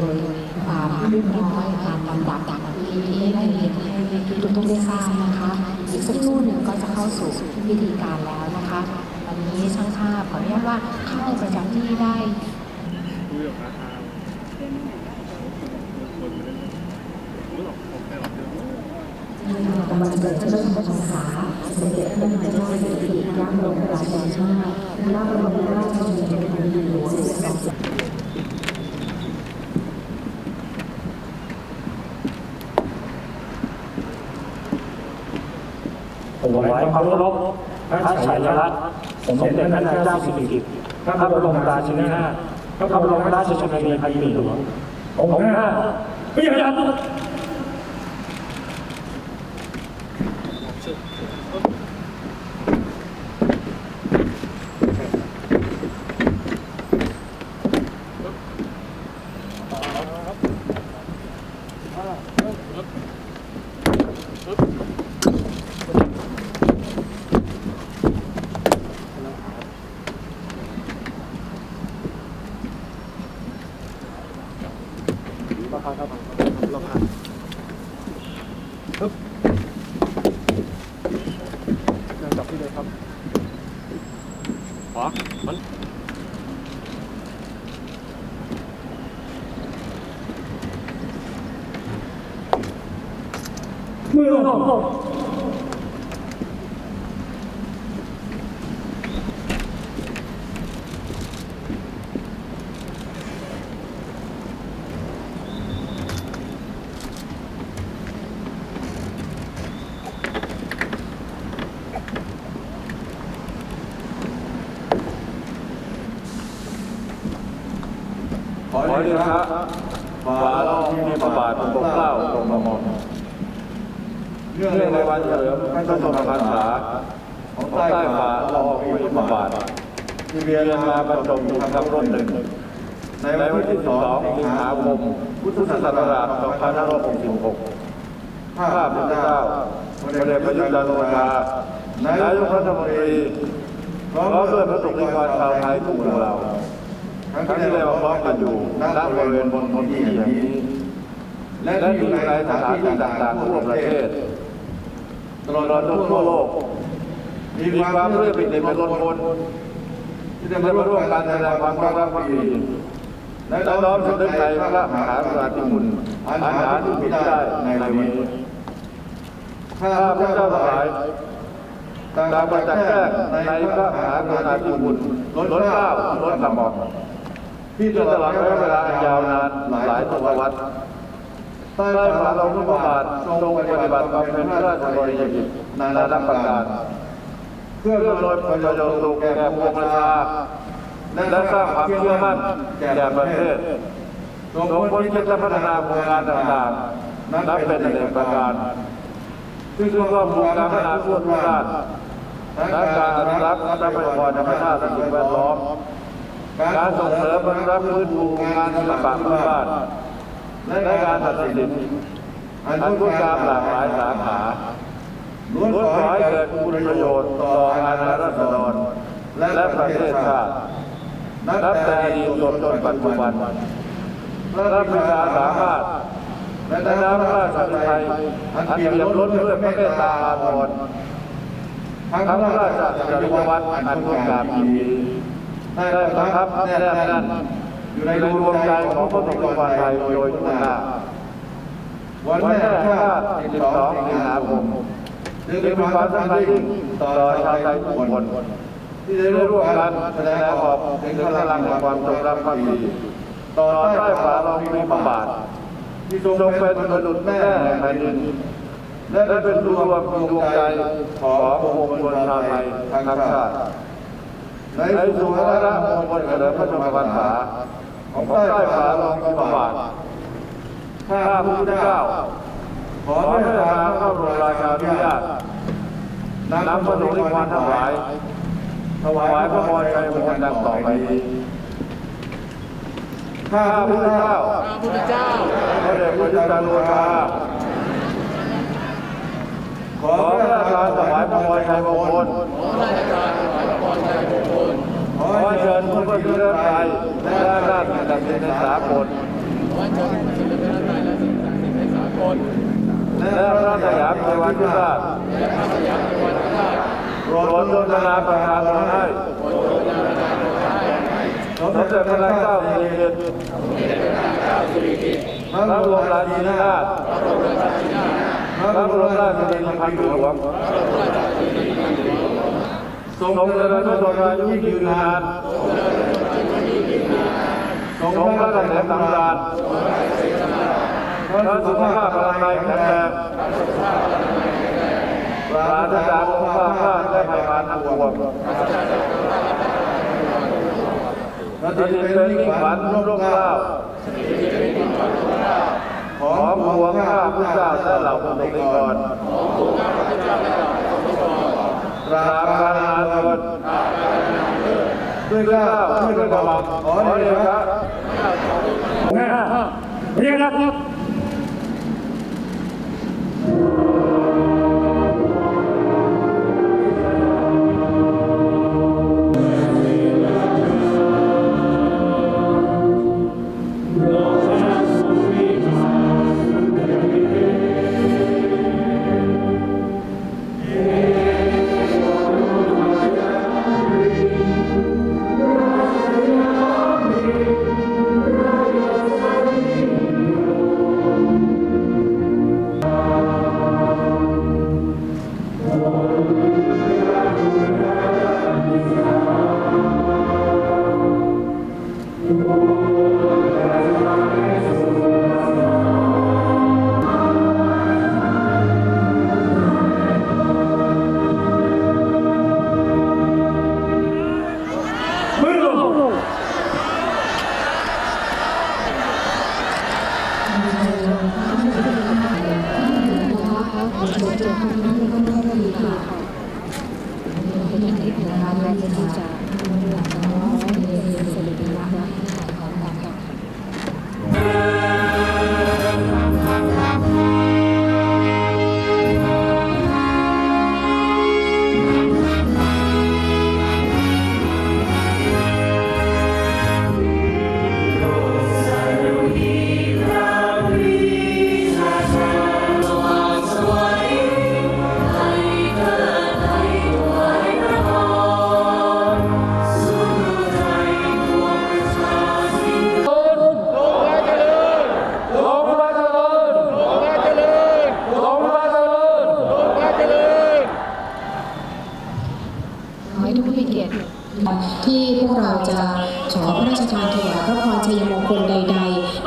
โดยความเรียบร้อยตามลำดับต่างที่ได้เรียนให้ทุกท่านได้ทราบนะคะอีกสักครู่หนึ่งก็จะเข้าสู่พิธีการแล้วนะคะวันนี้ช่างภาพขออนุญาตว่าเข้าประจำที่ได้กำลังเกิดพระชนมพรรษาสมเด็จพระนางเจ้าสิริกิติ์พระบรมราชินีนาถพระบรมราชชนนีพันปีหลวงสิบสอง ถวายความเคารพพระฉายาลักษณ์สมเด็จพระนางเจ้าสิริกิติ์พระบรมราชินีนาถพระบรมราชชนนีพันปีหลวงองค์ห้าพระยา ลักษณ์ราคาเท่ากันราคาปึ๊บยังจับที่เลยครับขวามันมือลง ขอเดชะฝ่าละอองมีพระบาททรงเกล้าทรงกระม่อมเนื่องในวันเฉลิมพระชนมพรรษาของใต้ฝ่าละอองมีพระบาทที่เรียนมาบรรจงทำรุ่นหนึ่ง ในวันที่ 2 สิงหาคม พุทธศักราช 2566 ข้าพเจ้าพระเดชพระยุทธจันทร์โอชานายกรัฐมนตรีพร้อมด้วยพระสงฆ์นิกรชาวไทยทุกหมู่เหล่า ทั้งที่ได้มาพร้อมกันอยู่ณบริเวณบนบนที่อย่างนี้ และอยู่ในสถานที่ต่างๆทั่วประเทศตลอดทั่วโลก มีความเรื่อปิติเป็นล้นพ้นที่ได้มาร่วมกันแสดงความรักความดีและน้อมสำนึกในพระมหากรุณาธิคุณอันหาที่สุดได้ในวันนี้ข้าพระเจ้าทั้งหลายต่างประจักษ์แจ้งในพระมหากรุณาธิคุณล้นเกล้าล้นกระหม่อม ที่ตลอดระยะเวลายาวนานหลายทศวรรษใต้ฝ่าเราทุกบาททรงปฏิบัติบำเพ็ญพระราชบริยกิจนานาประการเพื่ออำนวยประโยชน์สุขแก่ปวงประชาและสร้างความเชื่อมั่นแก่ประเทศส่งผลคิดและพัฒนาโครงการต่างๆ นับเป็นอเนกประการ ซึ่งร่วมมือการพัฒนาทั่วทุกด้านทั้งการอนุรักษ์ทรัพยากรธรรมชาติสิ่งแวดล้อม การส่งเสริมอนุรักษ์พื้นภูงานศิลปะพื้นบ้านและการตัดสินอันคุณงามหลากหลายสาขาล้วนขอให้เกิดคุณประโยชน์ต่ออาณารัษฎรและประเทศชาตินับแต่อดีตจนจนปัจจุบันพระบิดาสามารถและน้ำพระราชาไทยอันเปี่ยมล้นด้วยพระเมตตาอาภรณ์ทั้งพระราชจริยวัตรอันงดงามดี ได้ประทับแนบแน่นอยู่ในดวงใจของพระสงฆ์นิกรไทยโดยทั่วหน้าวันแม่ชาติ12สิงหาคมจึงเป็นความสำคัญยิ่งต่อชาวไทยทุกคนที่ได้ร่วมกันแสดงออกถึงพลังแห่งความจงรักภักดีต่อใต้ฝ่าเรามีพระบาทที่ทรงเป็นมนุษย์แม่แห่งแผ่นดินและได้เป็นรวมดวงใจของปวงชนชาวไทยทั้งชาติ ในสุวรรณมงคลเฉลิมพระชนมพรรษาของใต้ฝ่าลองพิบาทข้าพระพุทธเจ้า ขอพระราชาเข้าโรงราชานุญาตนำพระสงฆ์นิกรทั้งหลาย ถวายพระพรชัยมงคลดังต่อไปนี้ข้าพระพุทธเจ้าพระเดชพระยุทธจันทร์โอชาขอพระราชาถวายพระพรชัยมงคล ขอเชิญผู้ประพฤติไทยและราชการในสากลและพระสยามเทวาธิราชโปรดโดนนาประทานมาให้สมเด็จพระเจ้าสิริกิติ์พระบรมราชินีนาถพระบรมราชินีพันธุ์หลวงทรงเจริญพระชนมายุยืนนาน ทรงพระเกษมสำราญพระสุขภาพพลังกายแข็งแรงปราศจากโรคภาพาดและภัยมารทั้งปวงสถิตเป็นมิ่งขวัญร่มเกล้าของปวงข้าพุทธเจ้าและเหล่าพระสงฆ์นิกรตราบกาลนานเทิน ด้วยกล้าด้วยกระหม่อมขอเดชะ เรียกครับ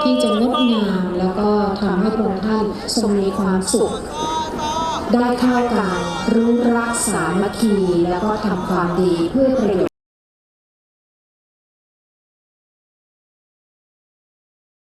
ที่จะงดงาม แล้วก็ทำให้พระองค์ท่านทรงมีความสุข ได้เข้ากันรู้รักสามัคคีแล้วก็ทำความดีเพื่อประโยชน์